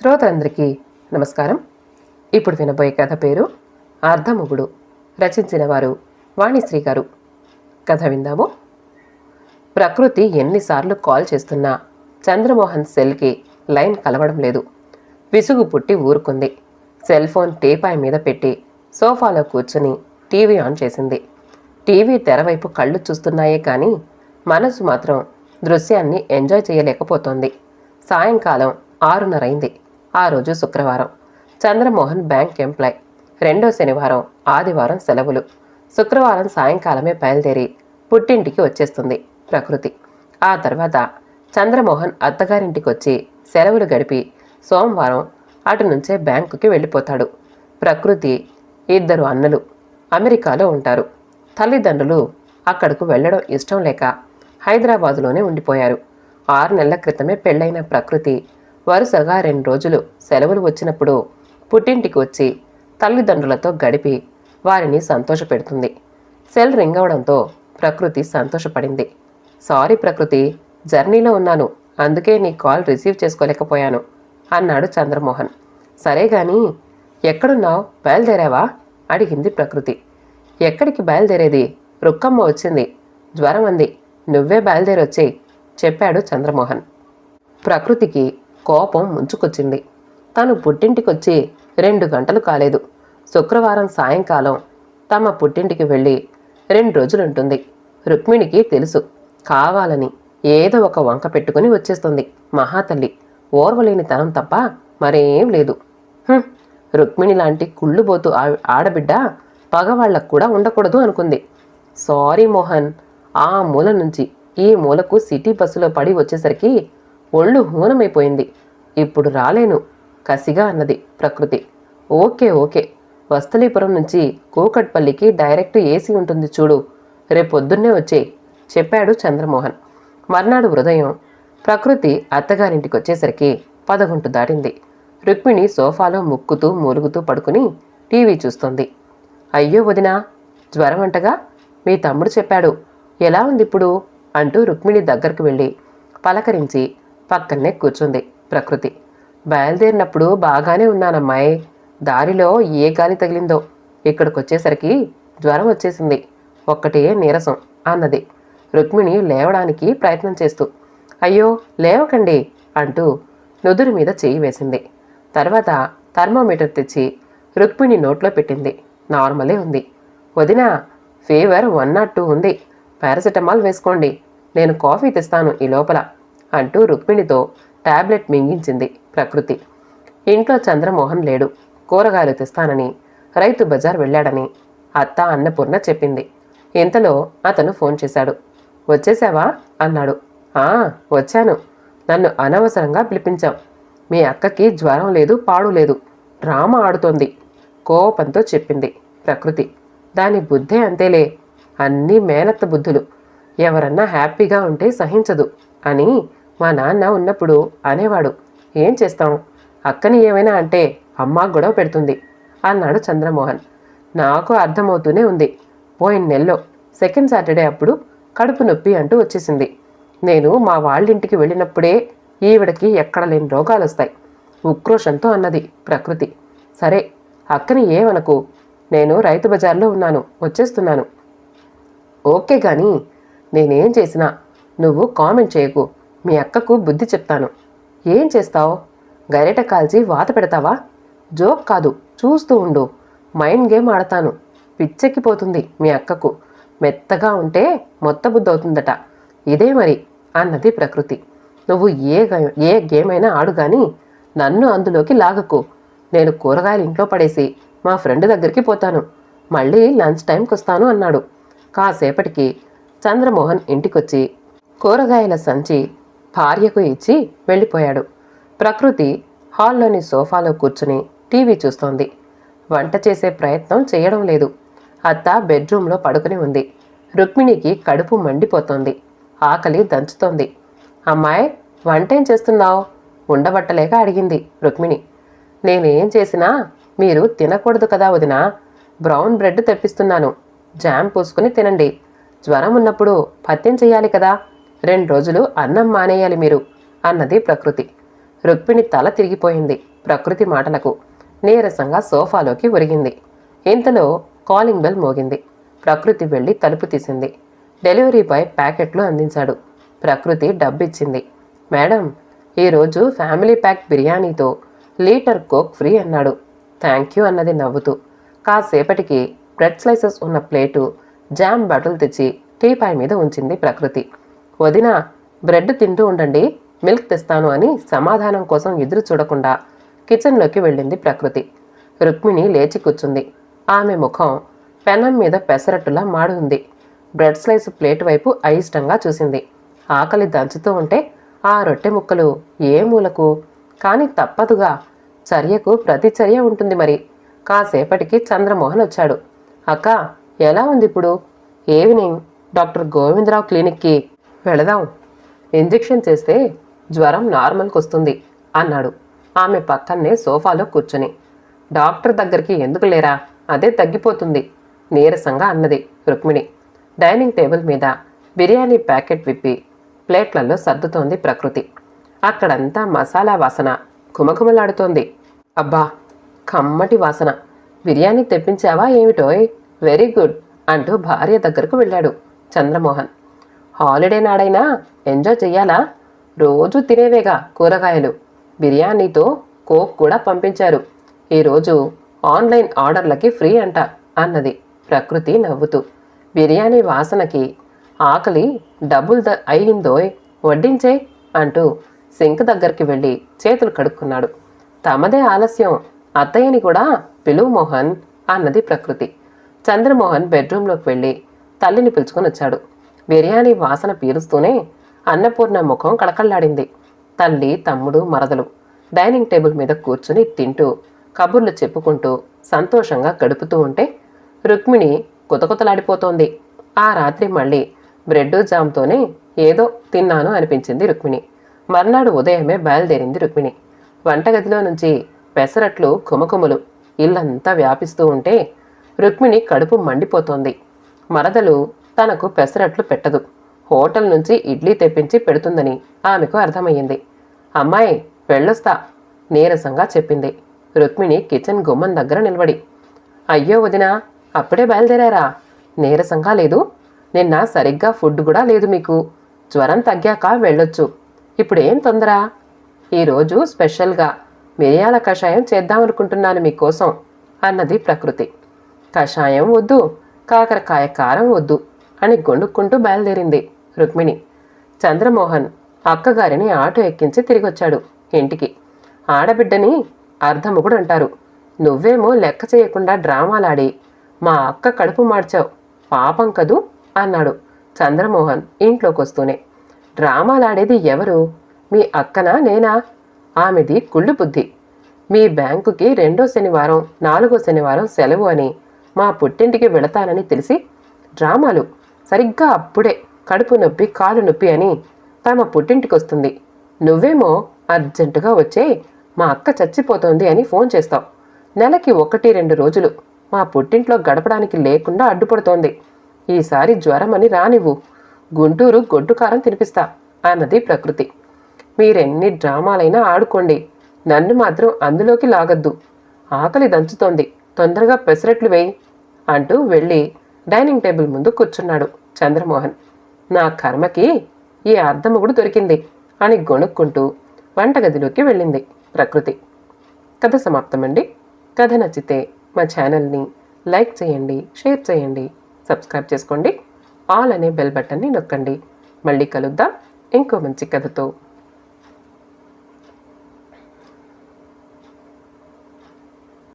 శ్రోతలందరికీ నమస్కారం. ఇప్పుడు వినబోయే కథ పేరు అర్ధముగుడు. రచించిన వారు వాణిశ్రీ గారు. కథ విందాము. ప్రకృతి ఎన్నిసార్లు కాల్ చేస్తున్నా చంద్రమోహన్ సెల్కి లైన్ కలవడం లేదు. విసుగు పుట్టి ఊరుకుంది. సెల్ ఫోన్ టీపాయ్ మీద పెట్టి సోఫాలో కూర్చుని టీవీ ఆన్ చేసింది. టీవీ తెరవైపు కళ్ళు చూస్తున్నాయే కానీ మనసు మాత్రం దృశ్యాన్ని ఎంజాయ్ చేయలేకపోతోంది. సాయంకాలం ఆరున్నరైంది. ఆ రోజు శుక్రవారం. Chandramohan bank employee. రెండో శనివారం ఆదివారం సెలవులు. శుక్రవారం సాయంకాలమే బయలుదేరి పుట్టింటికి వచ్చేస్తుంది ప్రకృతి. ఆ తర్వాత చంద్రమోహన్ అత్తగారింటికి వచ్చి సెలవులు గడిపి సోమవారం అటు నుంచే బ్యాంకుకి వెళ్ళిపోతాడు. ప్రకృతి ఇద్దరు అన్నలు అమెరికాలో ఉంటారు. తల్లిదండ్రులు అక్కడకు వెళ్ళడం ఇష్టం లేక హైదరాబాదులోనే ఉండిపోయారు. ఆరు నెలల క్రితమే పెళ్ళైన ప్రకృతి వరుసగా రెండు రోజులు సెలవులు వచ్చినప్పుడు పుట్టింటికి వచ్చి తల్లిదండ్రులతో గడిపి వారిని సంతోషపెడుతుంది. సెల్ రింగ్ అవడంతో ప్రకృతి సంతోషపడింది. సారీ ప్రకృతి జర్నీలో ఉన్నాను. అందుకే నీ కాల్ రిసీవ్ చేసుకోలేకపోయాను అన్నాడు చంద్రమోహన్. సరే గాని ఎక్కడున్నావు? బయలుదేరావా? అడిగింది ప్రకృతి. ఎక్కడికి బయలుదేరేది? రుక్కమ్మ వచ్చింది. జ్వరం అంది నువ్వే బయలుదేరొచ్చేయి చెప్పాడు చంద్రమోహన్. ప్రకృతికి కోపం ముంచుకొచ్చింది. తను పుట్టింటికొచ్చి రెండు గంటలు కాలేదు. శుక్రవారం సాయంకాలం తమ పుట్టింటికి వెళ్ళి రెండు రోజులుంటుంది. రుక్మిణికి తెలుసు కావాలని ఏదో ఒక వంక పెట్టుకుని వచ్చేస్తుంది మహాతల్లి. ఓర్వలేని తనం తప్ప మరేం లేదు. రుక్మిణి లాంటి కుళ్ళుబోతు ఆ- ఆడబిడ్డ పగవాళ్ళకు కూడా ఉండకూడదు అనుకుంది. సారీ మోహన్ ఆ మూల నుంచి ఈ మూలకు సిటీ బస్సులో పడి వచ్చేసరికి ఒళ్ళు హూనమైపోయింది. ఇప్పుడు రాలేను కసిగా అన్నది ప్రకృతి. Okay okay. వస్తలీపురం నుంచి కూకట్పల్లికి డైరెక్ట్ ఏసీ ఉంటుంది చూడు. రేపొద్దున్నే వచ్చే చెప్పాడు చంద్రమోహన్. మర్నాడు ఉదయం ప్రకృతి అత్తగారింటికి వచ్చేసరికి పదకొంటు దాటింది. రుక్మిణి సోఫాలో ముక్కుతూ మూలుగుతూ పడుకుని టీవీ చూస్తోంది. అయ్యో వదినా జ్వరం అంటగా? మీ తమ్ముడు చెప్పాడు. ఎలా ఉంది ఇప్పుడు అంటూ రుక్మిణి దగ్గరకు వెళ్ళి పలకరించి పక్కనే కూర్చుంది ప్రకృతి. బయలుదేరినప్పుడు బాగానే ఉన్నానమ్మాయి. దారిలో ఏ గాలి తగిలిందో. ఇక్కడికి వచ్చేసరికి జ్వరం వచ్చేసింది. ఒక్కటే నీరసం అన్నది. రుక్మిణి లేవడానికి ప్రయత్నం చేస్తూ అయ్యో లేవకండి అంటూ నుదురు మీద చేయి వేసింది. తర్వాత థర్మోమీటర్ తెచ్చి రుక్మిణి నోట్లో పెట్టింది. నార్మలే ఉంది. వదినా ఫీవర్ వన్ నాట్ టూ ఉంది. పారాసిటమాల్ వేసుకోండి. నేను కాఫీ తెస్తాను ఈ లోపల అంటూ రుక్మిణితో టాబ్లెట్ మింగించింది ప్రకృతి. ఇంట్లో చంద్రమోహన్ లేడు. కూరగాయలు తెస్తానని రైతు బజార్ వెళ్ళాడని అత్త అన్నపూర్ణ చెప్పింది. ఇంతలో అతను ఫోన్ చేశాడు. వచ్చేసావా? అన్నాడు. ఆ వచ్చాను. నన్ను అనవసరంగా పిలిపించాం. మీ అక్కకి జ్వరం లేదు పాడు లేదు. డ్రామా ఆడుతోంది కోపంతో చెప్పింది ప్రకృతి. దాని బుద్ధే అంతేలే. అన్నీ మేనత్త బుద్ధులు. ఎవరన్నా హ్యాపీగా ఉంటే సహించదు అని మా నాన్న ఉన్నప్పుడు అనేవాడు ఏం చేస్తాం అక్కని ఏమైనా అంటే అమ్మ గొడవ పెడుతుంది అన్నాడు చంద్రమోహన్. నాకు అర్థమవుతూనే ఉంది. పోయిన నెలలో సెకండ్ సాటర్డే అప్పుడు కడుపు నొప్పి అంటూ వచ్చేసింది. నేను మా వాళ్ళింటికి వెళ్ళినప్పుడే ఈవిడకి ఎక్కడ లేని రోగాలు వస్తాయి. ఉక్రోషంతో అన్నది ప్రకృతి. సరే అక్కని ఏమనకు? నేను రైతు బజార్లో ఉన్నాను వచ్చేస్తున్నాను. ఓకే కానీ నేనేం చేసినా నువ్వు కామెంట్ చేయకు. మీ అక్కకు బుద్ధి చెప్తాను. ఏం చేస్తావు? గరిట కాల్చి వాత పెడతావా? జోక్ కాదు చూస్తూ ఉండు. మైండ్ గేమ్ ఆడతాను. పిచ్చెక్కిపోతుంది మీ అక్కకు. మెత్తగా ఉంటే మొత్త బుద్ధి అవుతుందట ఇదే మరి అన్నది ప్రకృతి. నువ్వు ఏ ఏ గేమ్ అయినా ఆడు గాని నన్ను అందులోకి లాగకు. నేను కూరగాయలు ఇంట్లో పడేసి మా ఫ్రెండ్ దగ్గరికి పోతాను. మళ్ళీ లంచ్ టైంకి వస్తాను అన్నాడు. కాసేపటికి చంద్రమోహన్ ఇంటికొచ్చి కూరగాయల సంచి భార్యకు ఇచ్చి వెళ్ళిపోయాడు. ప్రకృతి హాల్లోని సోఫాలో కూర్చుని టీవీ చూస్తోంది. వంట చేసే ప్రయత్నం చేయడం లేదు. అత్త బెడ్రూమ్లో పడుకుని ఉంది. రుక్మిణికి కడుపు మండిపోతోంది. ఆకలి దంచుతోంది. అమ్మాయి వంటేం చేస్తున్నావు? ఉండబట్టలేక అడిగింది రుక్మిణి. నేనేం చేసినా మీరు తినకూడదు కదా వదినా. బ్రౌన్ బ్రెడ్ తెప్పిస్తున్నాను. జామ్ పూసుకుని తినండి. జ్వరం ఉన్నప్పుడు పత్యం చెయ్యాలి కదా. రెండు రోజులు అన్నం మానేయాలి మీరు అన్నది ప్రకృతి. రుక్మిణి తల తిరిగిపోయింది ప్రకృతి మాటలకు. నీరసంగా సోఫాలోకి ఒరిగింది. ఇంతలో కాలింగ్ బెల్ మోగింది. ప్రకృతి వెళ్ళి తలుపు తీసింది. డెలివరీ బాయ్ ప్యాకెట్లు అందించాడు. ప్రకృతి డబ్బిచ్చింది. మేడం ఈరోజు ఫ్యామిలీ ప్యాక్ బిర్యానీతో లీటర్ కోక్ ఫ్రీ అన్నాడు. థ్యాంక్ యూ అన్నది నవ్వుతూ. కాసేపటికి బ్రెడ్ స్లైసెస్ ఉన్న ప్లేటు జామ్ బట్టలు తెచ్చి టీపాయ్ మీద ఉంచింది ప్రకృతి. వదిన బ్రెడ్ తింటూ ఉండండి మిల్క్ తెస్తాను అని సమాధానం కోసం ఎదురు చూడకుండా కిచెన్లోకి వెళ్ళింది ప్రకృతి. రుక్మిణి లేచి కూర్చుంది. ఆమె ముఖం పెనం మీద పెసరట్టులా మాడు ఉంది బ్రెడ్ స్లైస్ ప్లేట్ వైపు అయిష్టంగా చూసింది. ఆకలి దంచుతూ ఉంటే ఆ రొట్టె ముక్కలు ఏ మూలకు? కానీ తప్పదుగా. చర్యకు ప్రతిచర్య ఉంటుంది మరి. కాసేపటికి చంద్రమోహన్ వచ్చాడు. అక్క ఎలా ఉంది ఇప్పుడు ఈవినింగ్ డాక్టర్ గోవిందరావు క్లినిక్కి వెళదాం. ఇంజెక్షన్ చేస్తే జ్వరం నార్మల్కి వస్తుంది అన్నాడు. ఆమె పక్కనే సోఫాలో కూర్చుని. డాక్టర్ దగ్గరికి ఎందుకు లేరా? అదే తగ్గిపోతుంది నీరసంగా అన్నది రుక్మిణి. డైనింగ్ టేబుల్ మీద బిర్యానీ ప్యాకెట్ విప్పి ప్లేట్లలో సర్దుతోంది ప్రకృతి. అక్కడంతా మసాలా వాసన ఘుమఘుమలాడుతోంది. అబ్బా కమ్మటి వాసన. బిర్యానీ తెప్పించావా ఏమిటోయ్? వెరీ గుడ్ అంటూ భార్య దగ్గరకు వెళ్ళాడు చంద్రమోహన్. హాలిడే నాడైనా ఎంజాయ్ చెయ్యాలా? రోజు తినేవేగా కూరగాయలు. బిర్యానీతో కోక్ కూడా పంపించారు. ఈరోజు ఆన్లైన్ ఆర్డర్లకి ఫ్రీ అంట అన్నది ప్రకృతి నవ్వుతూ. బిర్యానీ వాసనకి ఆకలి డబుల్ ద అయ్యిందోయ్ వడ్డించే అంటూ సింక్ దగ్గరికి వెళ్ళి చేతులు కడుక్కున్నాడు. తమదే ఆలస్యం అత్తయ్యని కూడా పిలువు మోహన్ అన్నది ప్రకృతి. చంద్రమోహన్ బెడ్రూమ్లోకి వెళ్ళి తల్లిని పిలుచుకొని వచ్చాడు. బిర్యానీ వాసన పీలుస్తూనే అన్నపూర్ణ ముఖం కళకళ్ళాడింది. తల్లి తమ్ముడు మరదలు. డైనింగ్ టేబుల్ మీద కూర్చుని తింటూ కబుర్లు చెప్పుకుంటూ సంతోషంగా గడుపుతూ ఉంటే రుక్మిణి కుతకుతలాడిపోతోంది. ఆ రాత్రి మళ్ళీ బ్రెడ్ జామ్తోనే ఏదో తిన్నాను అనిపించింది రుక్మిణి. మర్నాడు ఉదయమే బయలుదేరింది రుక్మిణి. వంటగదిలో నుంచి పెసరట్లు కుమకుమలు ఇల్లంతా వ్యాపిస్తూ ఉంటే రుక్మిణి కడుపు మండిపోతోంది. మరదలు తనకు పెసరట్లు పెట్టదు. హోటల్ నుంచి ఇడ్లీ తెప్పించి పెడుతుందని ఆమెకు అర్థమయ్యింది. అమ్మాయి వెళ్ళొస్తా నీరసంగా చెప్పింది. రుక్మిణి కిచెన్ గుమ్మం దగ్గర నిలబడి అయ్యో వదినా అప్పుడే బయలుదేరారా? నీరసంగా లేదు. నిన్న సరిగ్గా ఫుడ్ కూడా లేదు మీకు. జ్వరం తగ్గాక వెళ్ళొచ్చు. ఇప్పుడేం తొందర? ఈరోజు స్పెషల్గా మిరియాల కషాయం చేద్దామనుకుంటున్నాను మీకోసం అన్నది ప్రకృతి. కషాయం వద్దు కాకరకాయ కారం వద్దు. అని గొండుక్కుంటూ బయలుదేరింది రుక్మిణి. చంద్రమోహన్ అక్కగారిని ఆటో ఎక్కించి తిరిగొచ్చాడు. ఇంటికి. ఆడబిడ్డని అర్ధముగుడు అంటారు నువ్వేమో లెక్క చేయకుండా డ్రామాలాడి మా అక్క కడుపు మార్చావు. పాపం కదూ? అన్నాడు చంద్రమోహన్ ఇంట్లోకొస్తూనే. డ్రామాలాడేది ఎవరు? మీ అక్కనా నేనా? ఆమెది కుళ్ళు బుద్ధి. మీ బ్యాంకుకి రెండో శనివారం నాలుగో శనివారం సెలవు అని మా పుట్టింటికి వెళతానని తెలిసి డ్రామాలు సరిగ్గా అప్పుడే కడుపు నొప్పి కాలు నొప్పి అని తమ పుట్టింటికి వస్తుంది నువ్వేమో అర్జెంటుగా వచ్చే మా అక్క చచ్చిపోతోంది అని ఫోన్ చేస్తావు. నెలకి ఒకటి రెండు రోజులు మా పుట్టింట్లో గడపడానికి లేకుండా అడ్డుపడుతోంది. ఈసారి జ్వరం అని రానివ్వు. గుంటూరు గొడ్డు కారం తినిపిస్తా అన్నది ప్రకృతి. మీరెన్ని డ్రామాలైనా ఆడుకోండి. నన్ను మాత్రం అందులోకి లాగద్దు. ఆకలి దంచుతోంది. తొందరగా పెసరట్లు వేయి అంటూ వెళ్ళి డైనింగ్ టేబుల్ ముందు కూర్చున్నాడు. చంద్రమోహన్. నా కర్మకి ఈ అర్ధముగుడు దొరికింది అని గొణుక్కుంటూ వంటగదిలోకి వెళ్ళింది ప్రకృతి. కథ సమాప్తమండి. కథ నచ్చితే మా ఛానల్ని లైక్ చేయండి షేర్ చేయండి సబ్స్క్రైబ్ చేసుకోండి. ఆల్ అనే బెల్ బటన్ని నొక్కండి. మళ్ళీ కలుద్దాం ఇంకో మంచి కథతో.